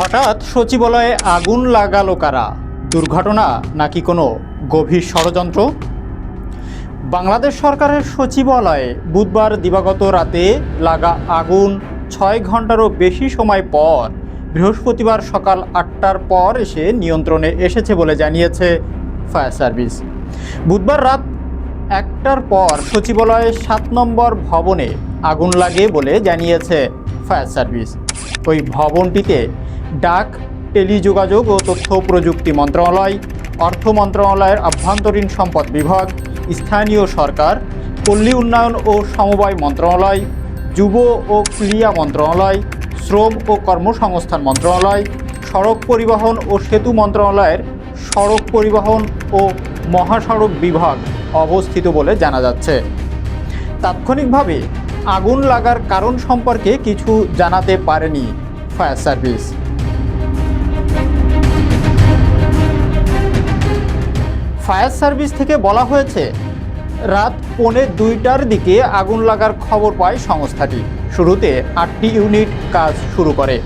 হঠাৎ সচিবালয়ে আগুন লাগালো কারা? দুর্ঘটনা নাকি কোনো গভীর ষড়যন্ত্র? বাংলাদেশ সরকারের সচিবালয়ে বুধবার দিবাগত রাতে লাগা আগুন ছয় ঘন্টারও বেশি সময় পর বৃহস্পতিবার সকাল আটটার পর এসে নিয়ন্ত্রণে এসেছে বলে জানিয়েছে ফায়ার সার্ভিস। বুধবার রাত একটার পর সচিবালয়ের সাত নম্বর ভবনে আগুন লাগে বলে জানিয়েছে ফায়ার সার্ভিস। ওই ভবনটিতে ডাক, টেলিযোগাযোগ ও তথ্য প্রযুক্তি মন্ত্রণালয়, অর্থ মন্ত্রণালয়ের আভ্যন্তরীণ সম্পদ বিভাগ, স্থানীয় সরকার, পল্লী উন্নয়ন ও সমবায় মন্ত্রণালয়, যুব ও ক্রীড়া মন্ত্রণালয়, শ্রম ও কর্মসংস্থান মন্ত্রণালয়, সড়ক পরিবহন ও সেতু মন্ত্রণালয়ের সড়ক পরিবহন ও মহাসড়ক বিভাগ অবস্থিত বলে জানা যাচ্ছে। তাৎক্ষণিকভাবে আগুন লাগার কারণ সম্পর্কে কিছু জানাতে পারেনি ফায়ার সার্ভিস। ফায়ার সার্ভিস থেকে বলা হয়েছে, রাত পৌনে দুইটার দিকে আগুন লাগার খবর পায় সংস্থাটি। শুরুতে আটটি ইউনিট কাজ শুরু করে,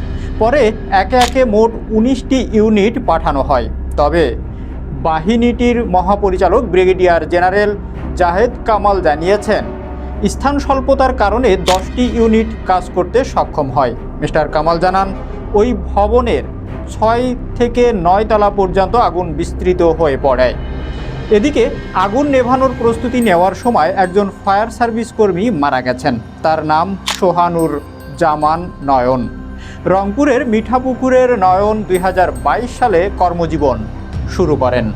পরে একে একে মোট উনিশটি ইউনিট পাঠানো হয়। তবে বাহিনীটির মহাপরিচালক ব্রিগেডিয়ার জেনারেল জাহেদ কামাল জানিয়েছেন, স্থান স্বল্পতার কারণে দশটি ইউনিট কাজ করতে সক্ষম হয়। মিস্টার কামাল জানান, ওই ভবনের ছয় থেকে নয় তলা পর্যন্ত আগুন বিস্তৃত হয়ে পড়ে। এদিকে আগুন নেভানোর প্রস্তুতি নেওয়ার সময় একজন ফায়ার সার্ভিস কর্মী মারা গেছেন। তার নাম সোহানুর জামান নয়ন। রংপুরের মিঠাপুকুরের নয়ন দুই হাজার বাইশ সালে কর্মজীবন শুরু করেন।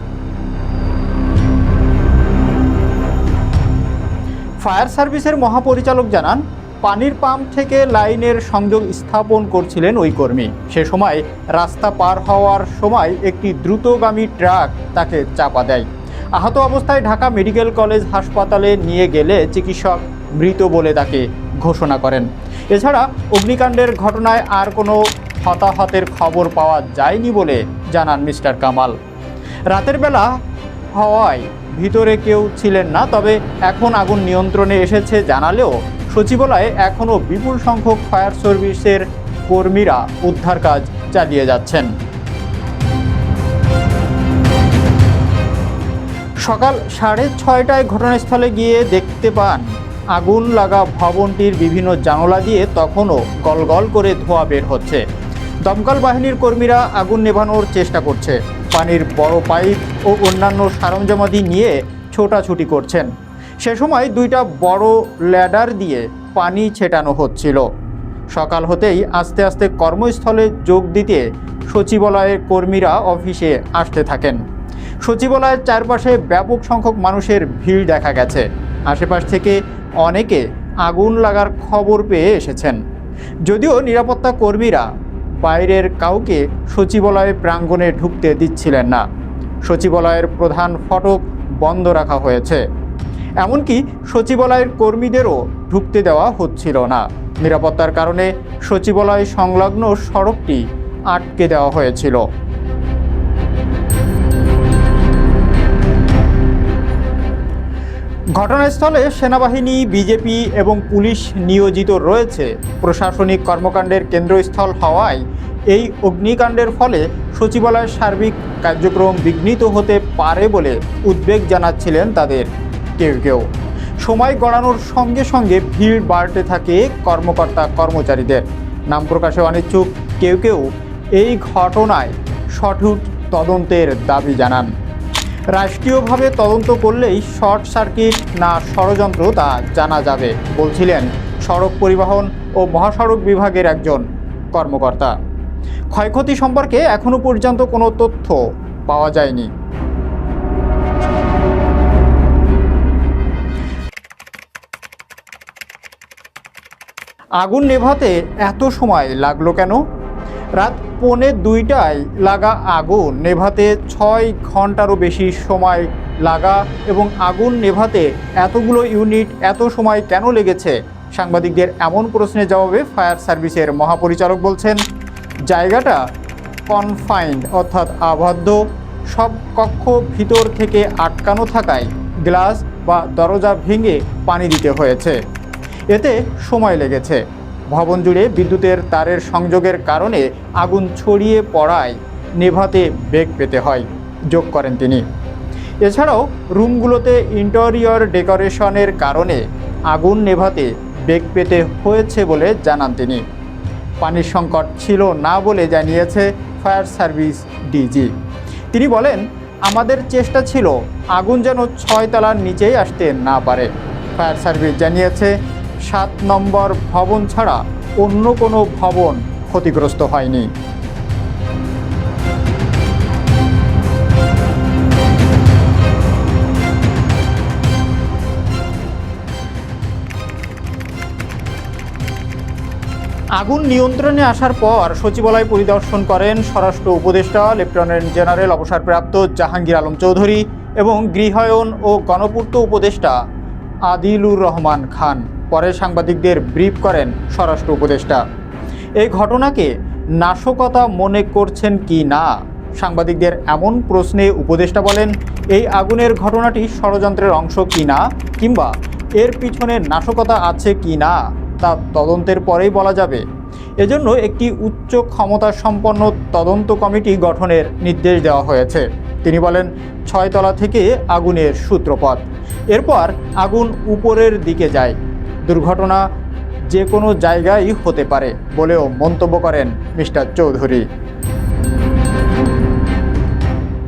ফায়ার সার্ভিসের মহাপরিচালক জানান, পানির পাম্প থেকে লাইনের সংযোগ স্থাপন করছিলেন ওই কর্মী। সে সময় রাস্তা পার হওয়ার সময় একটি দ্রুতগামী ট্রাক তাকে চাপা দেয়। আহত অবস্থায় ঢাকা মেডিকেল কলেজ হাসপাতালে নিয়ে গেলে চিকিৎসক মৃত বলে তাকে ঘোষণা করেন। এছাড়া অগ্নিকাণ্ডের ঘটনায় আর কোনো হতাহতের খবর পাওয়া যায়নি বলে জানান মিস্টার কামাল। রাতের বেলা হওয়ায় ভিতরে কেউ ছিলেন না, তবে এখন আগুন নিয়ন্ত্রণে এসেছে জানালেও সচিবালয়ে এখনও বিপুল সংখ্যক ফায়ার সার্ভিসের কর্মীরা উদ্ধার কাজ চালিয়ে যাচ্ছেন। সকাল সাড়ে ছয়টায় ঘটনাস্থলে গিয়ে দেখতে পান, আগুন লাগা ভবনটির বিভিন্ন জানলা দিয়ে তখনও গলগল করে ধোঁয়া বের হচ্ছে। দমকল বাহিনীর কর্মীরা আগুন নেভানোর চেষ্টা করছে। পানির বড় পাইপ ও অন্যান্য সরঞ্জামাদি নিয়ে ছোটাছুটি করছেন। সে সময় দুইটা বড় ল্যাডার দিয়ে পানি ছেটানো হচ্ছিল। সকাল হতেই আস্তে আস্তে কর্মস্থলে যোগ দিতে সচিবালয়ের কর্মীরা অফিসে আসতে থাকেন। সচিবালয়ের চারপাশে ব্যাপক সংখ্যক মানুষের ভিড় দেখা গেছে। আশেপাশ থেকে অনেকে আগুন লাগার খবর পেয়ে এসেছেন। যদিও নিরাপত্তা কর্মীরা বাইরের কাউকে সচিবালয় প্রাঙ্গণে ঢুকতে দিচ্ছিলেন না। সচিবালয়ের প্রধান ফটক বন্ধ রাখা হয়েছে। এমনকি সচিবালয়ের কর্মীদেরও ঢুকতে দেওয়া হচ্ছিল না। নিরাপত্তার কারণে সচিবালয় সংলগ্ন সড়কটি আটকে দেওয়া হয়েছিল। ঘটনাস্থলে সেনাবাহিনী, বিজেপি এবং পুলিশ নিয়োজিত রয়েছে। প্রশাসনিক কর্মকাণ্ডের কেন্দ্রস্থল হওয়ায় এই অগ্নিকাণ্ডের ফলে সচিবালয়ের সার্বিক কার্যক্রম বিঘ্নিত হতে পারে বলে উদ্বেগ জানাচ্ছিলেন তাদের কেউ কেউ। সময় গড়ানোর সঙ্গে সঙ্গে ভিড় বাড়তে থাকে কর্মকর্তা কর্মচারীদের। নাম প্রকাশে অনিচ্ছুক, কেউ কেউ এই ঘটনায় সঠিক তদন্তের দাবি জানান। রাষ্ট্রীয়ভাবে তদন্ত করলেই শর্ট সার্কিট না ষড়যন্ত্র তা জানা যাবে, বলছিলেন সড়ক পরিবহন ও মহাসড়ক বিভাগের একজন কর্মকর্তা। ক্ষয়ক্ষতি সম্পর্কে এখনও পর্যন্ত কোনো তথ্য পাওয়া যায়নি। আগুন নেভাতে এত সময় লাগল কেন? রাত পৌনে দুইটায় লাগা আগুন নেভাতে ছয় ঘন্টারও বেশি সময় লাগা এবং আগুন নেভাতে এতগুলো ইউনিট এত সময় কেন লেগেছে? সাংবাদিকদের এমন প্রশ্নের জবাবে ফায়ার সার্ভিসের মহাপরিচালক বলছেন, জায়গাটা কনফাইন্ড অর্থাৎ আবদ্ধ। সব কক্ষ ভিতর থেকে আটকানো থাকায় গ্লাস বা দরজা ভেঙে পানি দিতে হয়েছে। এতে সময় লেগেছে। ভবন জুড়ে বিদ্যুতের তারের সংযোগের কারণে আগুন ছড়িয়ে পড়ায় নেভাতে বেগ পেতে হয়, যোগ করেন তিনি। এছাড়াও রুমগুলোতে ইন্টেরিয়র ডেকোরেশনের কারণে আগুন নেভাতে বেগ পেতে হয়েছে বলে জানান তিনি। পানির সংকট ছিল না বলে জানিয়েছে ফায়ার সার্ভিস ডিজি। তিনি বলেন, আমাদের চেষ্টা ছিল আগুন যেন ছয় তলার নিচেই আসতে না পারে। ফায়ার সার্ভিস জানিয়েছে সাত নম্বর ভবন ছাড়া অন্য কোনো ভবন ক্ষতিগ্রস্ত হয়নি। আগুন নিয়ন্ত্রণে আসার পর সচিবালয় পরিদর্শন করেন স্বরাষ্ট্র উপদেষ্টা, লেফটেন্যান্ট জেনারেল অবসরপ্রাপ্ত জাহাঙ্গীর আলম চৌধুরী এবং গৃহায়ন ও গণপূর্ত উপদেষ্টা আদিলুর রহমান খান। পরে সাংবাদিকদের ব্রিফ করেন স্বরাষ্ট্র উপদেষ্টা। এই ঘটনাকে নাশকতা মনে করছেন কি না? সাংবাদিকদের এমন প্রশ্নে উপদেষ্টা বলেন, এই আগুনের ঘটনাটি ষড়যন্ত্রের অংশ কি না কিংবা এর পিছনে নাশকতা আছে কি না তা তদন্তের পরেই বলা যাবে। এজন্য একটি উচ্চ ক্ষমতা সম্পন্ন তদন্ত কমিটি গঠনের নির্দেশ দেওয়া হয়েছে। তিনি বলেন, ছয়তলা থেকে আগুনের সূত্রপাত। এরপর আগুন উপরের দিকে যায়। দুর্ঘটনা যে কোনো জায়গায় হতে পারে বলেও মন্তব্য করেন মিস্টার চৌধুরী।